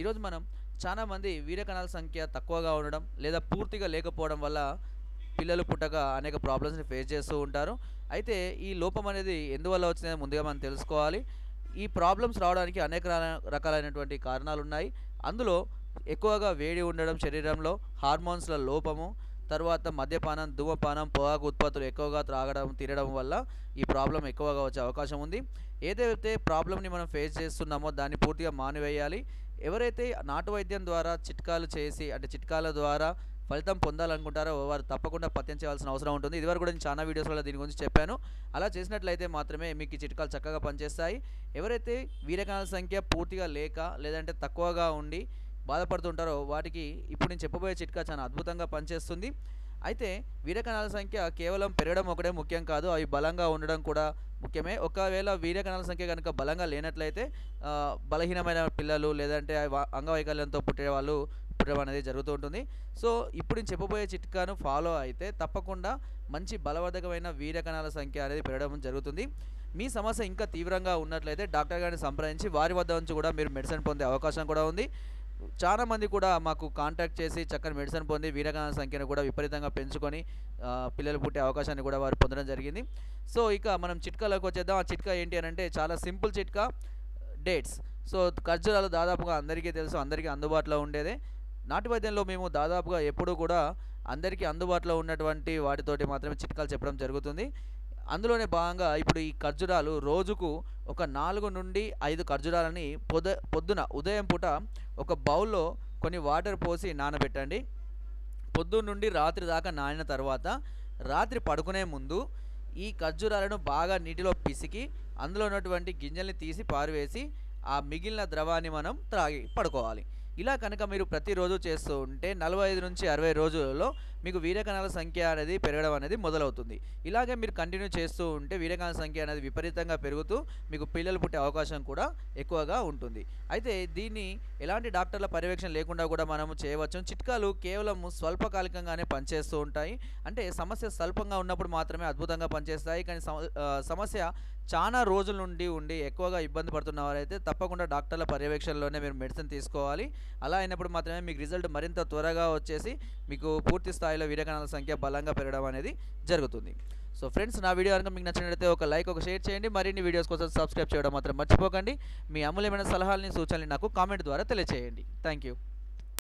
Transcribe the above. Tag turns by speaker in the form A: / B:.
A: ఈరోజు మనం చాలామంది వీర్యకణాల సంఖ్య తక్కువగా ఉండడం లేదా పూర్తిగా లేకపోవడం వల్ల పిల్లలు పుట్టక అనేక ప్రాబ్లమ్స్ని ఫేస్ చేస్తూ ఉంటారు. అయితే ఈ లోపం అనేది ఎందువల్ల వచ్చిందని ముందుగా మనం తెలుసుకోవాలి. ఈ ప్రాబ్లమ్స్ రావడానికి అనేక రకాలైనటువంటి కారణాలు ఉన్నాయి అందులో ఎక్కువగా వేడి ఉండడం శరీరంలో హార్మోన్స్ల లోపము తర్వాత మద్యపానం ధూమపానం పొగాకు ఉత్పత్తులు ఎక్కువగా త్రాగడం తినడం వల్ల ఈ ప్రాబ్లం ఎక్కువగా వచ్చే అవకాశం ఉంది. ఏదైతే ప్రాబ్లమ్ని మనం ఫేస్ చేస్తున్నామో దాన్ని పూర్తిగా మానివేయాలి. ఎవరైతే నాటు వైద్యం ద్వారా చిట్కాలు చేసి అంటే చిట్కాల ద్వారా ఫలితం పొందాలనుకుంటారో వారు తప్పకుండా పత్యం చేయాల్సిన అవసరం ఉంటుంది. ఇదివరకు కూడా నేను చాలా వీడియోస్లో దీని గురించి చెప్పాను. అలా చేసినట్లయితే మాత్రమే మీకు ఈ చిట్కాలు చక్కగా పనిచేస్తాయి. ఎవరైతే వీరకణాల సంఖ్య పూర్తిగా లేక లేదంటే తక్కువగా ఉండి బాధపడుతుంటారో వాటికి ఇప్పుడు నేను చెప్పబోయే చిట్కా చాలా అద్భుతంగా పనిచేస్తుంది. అయితే వీర్యకణాల సంఖ్య కేవలం పెరగడం ఒకటే ముఖ్యం కాదు అవి బలంగా ఉండడం కూడా ముఖ్యమే. ఒకవేళ వీర్యకణాల సంఖ్య కనుక బలంగా లేనట్లయితే బలహీనమైన పిల్లలు లేదంటే అంగవైకల్యంతో పుట్టే వాళ్ళు పుట్టడం అనేది జరుగుతూ ఉంటుంది. సో ఇప్పుడు నేను చెప్పబోయే చిట్కాను ఫాలో అయితే తప్పకుండా మంచి బలవర్ధకమైన వీరకణాల సంఖ్య అనేది పెరగడం జరుగుతుంది. మీ సమస్య ఇంకా తీవ్రంగా ఉన్నట్లయితే డాక్టర్ గారిని సంప్రదించి వారి వద్ద నుంచి కూడా మీరు మెడిసిన్ పొందే అవకాశం కూడా ఉంది. చాలా మంది కూడా మాకు కాంటాక్ట్ చేసి చక్కని మెడిసిన్ పొంది వీరగాన సంఖ్యను కూడా విపరీతంగా పెంచుకొని పిల్లలు పుట్టే అవకాశాన్ని కూడా వారు పొందడం జరిగింది. సో ఇక మనం చిట్కాలోకి వచ్చేద్దాం. ఆ చిట్కా ఏంటి అని అంటే చాలా సింపుల్ చిట్కా డేట్స్. సో ఖర్జూరాలు దాదాపుగా అందరికీ తెలుసు అందరికీ అందుబాటులో ఉండేదే. నాటి వైద్యంలో మేము దాదాపుగా ఎప్పుడూ కూడా అందరికీ అందుబాటులో ఉన్నటువంటి వాటితోటి మాత్రమే చిట్కాలు చెప్పడం జరుగుతుంది. అందులోనే భాగంగా ఇప్పుడు ఈ ఖర్జూరాలు రోజుకు ఒక నాలుగు నుండి ఐదు ఖర్జూరాలని పొద పొద్దున ఉదయం పూట ఒక బౌల్లో కొన్ని వాటర్ పోసి నానబెట్టండి. పొద్దున్న నుండి రాత్రి దాకా నానిన తర్వాత రాత్రి పడుకునే ముందు ఈ ఖర్జూరాలను బాగా నీటిలో పిసికి అందులో ఉన్నటువంటి గింజల్ని తీసి పారవేసి ఆ మిగిలిన ద్రవాన్ని మనం త్రాగి పడుకోవాలి. ఇలా కనుక మీరు ప్రతిరోజు చేస్తూ ఉంటే నలభై ఐదు నుంచి అరవై రోజులలో మీకు వీరకణాల సంఖ్య అనేది పెరగడం అనేది మొదలవుతుంది. ఇలాగే మీరు కంటిన్యూ చేస్తూ ఉంటే వీరకణాల సంఖ్య అనేది విపరీతంగా పెరుగుతూ మీకు పిల్లలు పుట్టే అవకాశం కూడా ఎక్కువగా ఉంటుంది. అయితే దీన్ని ఎలాంటి డాక్టర్ల పర్యవేక్షణ లేకుండా కూడా మనము చేయవచ్చు. చిట్కాలు కేవలం స్వల్పకాలికంగానే పనిచేస్తూ ఉంటాయి. అంటే సమస్య స్వల్పంగా ఉన్నప్పుడు మాత్రమే అద్భుతంగా పనిచేస్తాయి. కానీ సమ- సమస్య చాలా రోజుల నుండి ఉండి ఎక్కువగా ఇబ్బంది పడుతున్న వారైతే తప్పకుండా డాక్టర్ల పర్యవేక్షణలోనే మీరు మెడిసిన్ తీసుకోవాలి. అలా అయినప్పుడు మాత్రమే మీకు రిజల్ట్ మరింత త్వరగా వచ్చేసి మీకు పూర్తి స్థాయి స్థాయిలో వీరకణాల సంఖ్య బలంగా పెరగడం అనేది జరుగుతుంది. సో ఫ్రెండ్స్ నా వీడియో కనుక మీకు నచ్చినట్లయితే ఒక లైక్ ఒక షేర్ చేయండి. మరిన్ని వీడియోస్ కోసం సబ్స్క్రైబ్ చేయడం మాత్రం మర్చిపోకండి. మీ అమూల్యమైన సలహాలని సూచనలు నాకు కామెంట్ ద్వారా తెలియచేయండి. Thank you